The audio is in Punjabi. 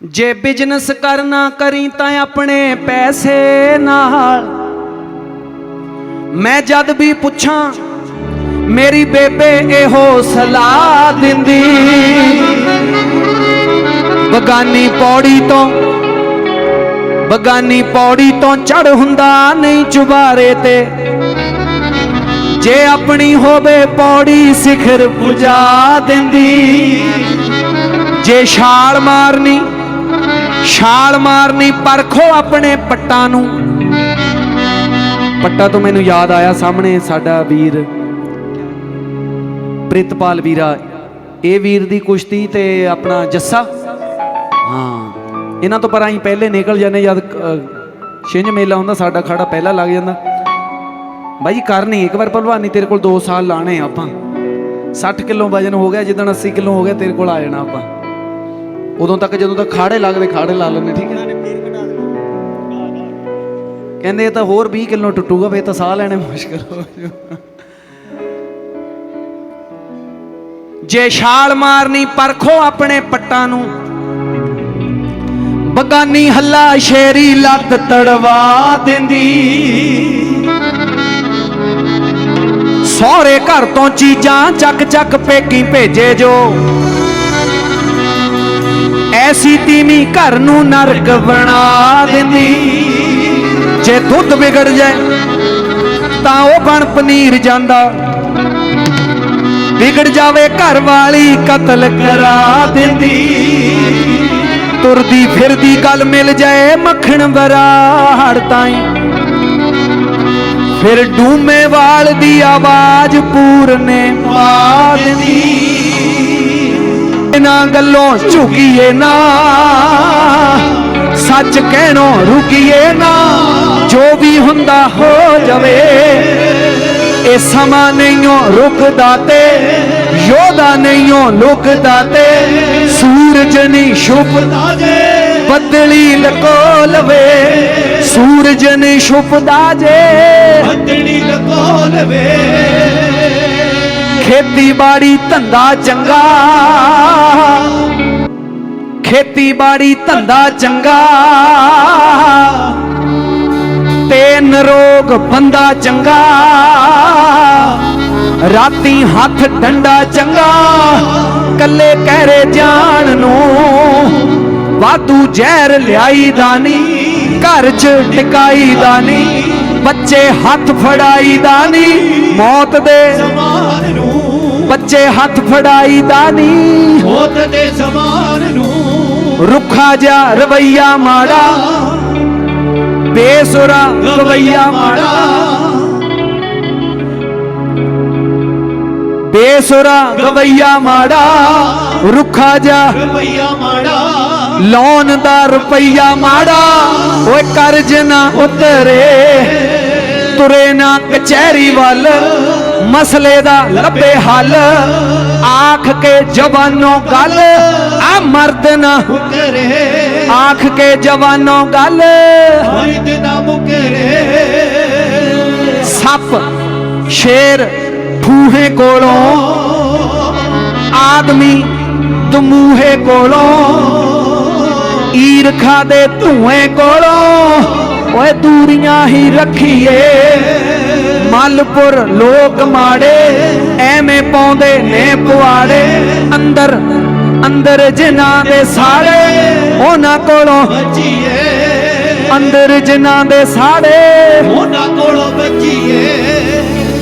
ਜੇ ਬਿਜ਼ਨਸ ਕਰਨਾ ਕਰੀ ਤਾਂ ਆਪਣੇ ਪੈਸੇ ਨਾਲ। ਮੈਂ ਜਦ ਵੀ ਪੁੱਛਾਂ, ਮੇਰੀ ਬੇਬੇ ਇਹੋ ਸਲਾਹ ਦਿੰਦੀ। ਬਗਾਨੀ ਪੌੜੀ ਤੋਂ, ਬਗਾਨੀ ਪੌੜੀ ਤੋਂ ਚੜ ਹੁੰਦਾ ਨਹੀਂ ਚੁਬਾਰੇ ਤੇ। ਜੇ ਆਪਣੀ ਹੋਵੇ ਪੌੜੀ ਸਿਖਰ ਪੁਜਾ ਦਿੰਦੀ। ਜੇ ਛਾਲ ਮਾਰਨੀ ਛਾਲ ਮਾਰਨੀ ਪਰਖੋ ਆਪਣੇ ਪੱਟਾਂ ਨੂੰ। ਪੱਟਾ ਤੋਂ ਮੈਨੂੰ ਯਾਦ ਆਇਆ ਸਾਹਮਣੇ ਸਾਡਾ ਵੀਰ, ਪ੍ਰਿਤਪਾਲ ਵੀਰਾ। ਇਹ ਵੀਰ ਦੀ ਕੁਸ਼ਤੀ ਤੇ ਆਪਣਾ ਜੱਸਾ। ਹਾਂ, ਇਹਨਾਂ ਤੋਂ ਪਰਾਂ ਅਸੀਂ ਪਹਿਲੇ ਨਿਕਲ ਜਾਂਦੇ, ਜਦ ਛਿੰਝ ਮੇਲਾ ਹੁੰਦਾ, ਸਾਡਾ ਖੜਾ ਪਹਿਲਾਂ ਲੱਗ ਜਾਂਦਾ। ਬਾਈ ਕਰਨੀ ਇੱਕ ਵਾਰ ਭਲਵਾਨੀ ਤੇਰੇ ਕੋਲ 2 ਸਾਲ ਲਾਣੇ ਆਪਾਂ। 60 ਕਿਲੋ ਵਜਨ ਹੋ ਗਿਆ, ਜਿੱਦਣ 80 ਕਿਲੋ ਹੋ ਗਿਆ, ਤੇਰੇ ਕੋਲ ਆ ਜਾਣਾ ਆਪਾਂ। ਉਦੋਂ ਤੱਕ ਜਦੋਂ ਤੱਕ ਖਾੜੇ ਲੱਗਦੇ ਖਾੜੇ ਲਾ ਲੈਣੇ ਠੀਕ ਹੈ? ਕਹਿੰਦੇ ਇਹ ਤਾਂ ਹੋਰ 20 ਕਿਲੋ ਟੁੱਟੂਗਾ ਫੇਰ ਤਾਂ ਸਾਹ ਲੈਣੇ ਮੁਸ਼ਕਲ ਹੋ ਜੂ ਜੇ ਛਾਲ ਮਾਰਨੀ ਪਰਖੋ ਆਪਣੇ ਪੱਟਾਂ ਨੂੰ ਬਗਾਨੀ ਹੱਲਾ ਸ਼ੇਰੀ ਲੱਤ ਤੜਵਾ ਦਿੰਦੀ। ਸਹੁਰੇ ਘਰ ਤੋਂ ਚੀਜ਼ਾਂ ਚੱਕ ਚੱਕ ਪੇਕੀ ਭੇਜੇ ਜੋ ਐਸੀ ਤੀਵੀਂ ਘਰ ਨੂੰ ਨਰਕ ਬਣਾ ਦਿੰਦੀ। ਜੇ ਦੁੱਧ ਵਿਗੜ ਜਾਏ, ਤਾਂ ਉਹ ਬਣ ਪਨੀਰ ਜਾਂਦਾ। ਵਿਗੜ ਜਾਵੇ ਘਰ ਵਾਲੀ, ਕਤਲ ਕਰਾ ਦਿੰਦੀ। ਤੁਰਦੀ ਫਿਰਦੀ ਗੱਲ ਮਿਲ ਜਾਏ, ਮੱਖਣ ਬਰਾੜ ਤਾਈ। ਫਿਰ ਡੂਮੇ ਵਾਲ ਦੀ ਆਵਾਜ਼ ਪੂਰਨੇ ਪਾ ਦਿੰਦੀ। ਗੱਲੋਂ ਝੁਕੀਏ ਨਾ। ਸੱਚ ਕਹਿਣੋਂ ਰੁਕੀਏ ਨਾ। ਜੋ ਵੀ ਹੁੰਦਾ ਹੋ ਜਾਵੇ ਇਹ ਸਮਾਂ ਨਹੀਂਓ ਰੁਕਦਾ ਤੇ ਯੋਧਾ ਨਹੀਂਓ ਲੁਕਦਾ ਤੇ ਸੂਰਜ ਨਹੀਂ ਛੁਪਦਾ ਜੇ। ਬੱਦਲੀ ਲਕੋ ਲਵੇ ਸੂਰਜ ਨਹੀਂ ਛੁਪਦਾ ਜੇ। ਬੱਦੜੀ ਲਕੋ ਲਵੇ। ਖੇਤੀਬਾੜੀ ਧੰਦਾ ਚੰਗਾ। ਖੇਤੀਬਾੜੀ ਧੰਦਾ ਚੰਗਾ। ਤੇ ਨਰੋਗ ਬੰਦਾ ਚੰਗਾ। ਰਾਤੀ ਹੱਥ ਡੰਡਾ ਚੰਗਾ। ਕੱਲੇ ਕਹਿਰੇ ਜਾਣ ਨੂੰ ਵਾਧੂ ਜ਼ਹਿਰ ਲਿਆਈ ਦਾਨੀ ਘਰ 'ਚ ਟਿਕਾਈ ਦਾਨੀ ਬੱਚੇ ਹੱਥ ਫੜਾਈ ਦਾਨੀ ਮੌਤ ਦੇ ਸਮਾਨ ਨੂੰ ਬੱਚੇ ਹੱਥ ਫੜਾਈ ਦਾਨੀ ਹੋਤ ਦੇ ਸਮਾਨ ਨੂੰ ਰੁੱਖਾ ਜਾ ਰਵਈਆ ਮਾੜਾ ਬੇਸੁਰਾ ਰਵਈਆ ਮਾੜਾ। ਬੇਸੁਰਾ ਰਵਈਆ ਮਾੜਾ ਰੁੱਖਾ ਜਾ ਰੁਪਈਆ ਮਾੜਾ। ਲੋਨ ਦਾ ਰੁਪਈਆ ਮਾੜਾ। ਓਏ ਕਰਜ਼ ਨਾ ਉਤਰੇ। ਤੁਰੇ ਨਾ ਕਚਹਿਰੀ ਵੱਲ ਮਸਲੇ ਦਾ ਲੱਭੇ ਹੱਲ। ਆਖ ਕੇ ਜਵਾਨੋਂ ਗੱਲ ਆ ਮਰਦ ਨਾ ਮੁਕਰੇ ਆਖ ਕੇ ਜਵਾਨੋਂ ਗੱਲ ਮਰਦ ਨਾ ਮੁਕਰੇ। ਸੱਪ ਸ਼ੇਰ ਠੂਹੇ ਕੋਲੋਂ ਆਦਮੀ ਦਮੂਹੇ ਕੋਲੋਂ ਈਰਖਾ ਦੇ ਧੂਏ ਕੋਲੋਂ। ਓਏ ਦੂਰੀਆਂ ਹੀ ਰੱਖੀਏ। ਮਲਪੁਰ ਲੋਕ ਮਾੜੇ ਐਵੇਂ ਪਾਉਂਦੇ ਨੇ ਪੁਆੜੇ। ਅੰਦਰ ਅੰਦਰ ਜਿਨ੍ਹਾਂ ਦੇ ਸਾੜੇ ਉਹਨਾਂ ਕੋਲੋਂ ਬਚੀਏ ਅੰਦਰ ਜਿਨ੍ਹਾਂ ਦੇ ਸਾੜੇ। ਉਹਨਾਂ